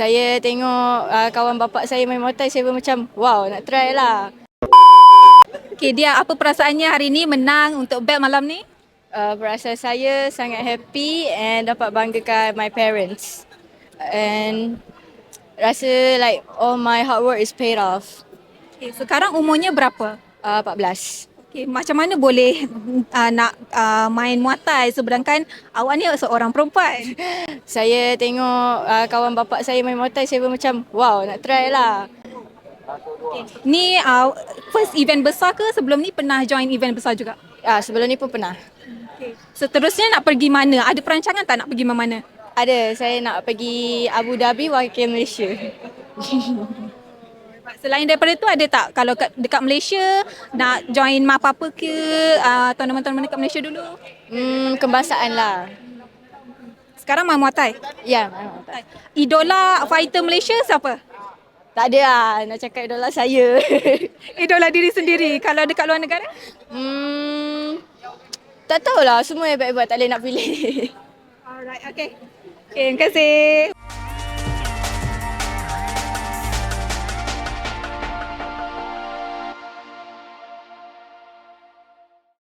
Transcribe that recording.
Saya tengok uh, kawan bapak saya main Muay Thai, saya pun macam wow nak try lah. Okay, dia apa perasaannya hari ni menang untuk belt malam ni? Uh, perasaan saya sangat happy and dapat banggakan my parents. And rasa like all my hard work is paid off. Okay, sekarang umurnya berapa? Uh, 14. Okay, macam mana boleh uh, nak uh, main Muay Thai sedangkan awak ni seorang perempuan? Saya tengok uh, kawan bapak saya main Muay Thai, saya pun macam wow nak try lah. Ni uh, first event besar ke sebelum ni pernah join event besar juga? Ah, sebelum ni pun pernah. Okay. Seterusnya nak pergi mana? Ada perancangan tak nak pergi mana? Ada, saya nak pergi Abu Dhabi wakil Malaysia. Selain daripada tu ada tak kalau kat, dekat Malaysia nak join apa-apa ke uh, tournament-tournament dekat Malaysia dulu? Hmm, kebangsaan lah. Sekarang main Muay Thai. Ya, memang tak. Idola fighter Malaysia siapa? Tak ada lah nak cakap idola saya. Idola diri sendiri kalau dekat luar negara? hmm, tak tahulah semua hebat-hebat tak boleh nak pilih. Alright, okay. Okay, terima kasih.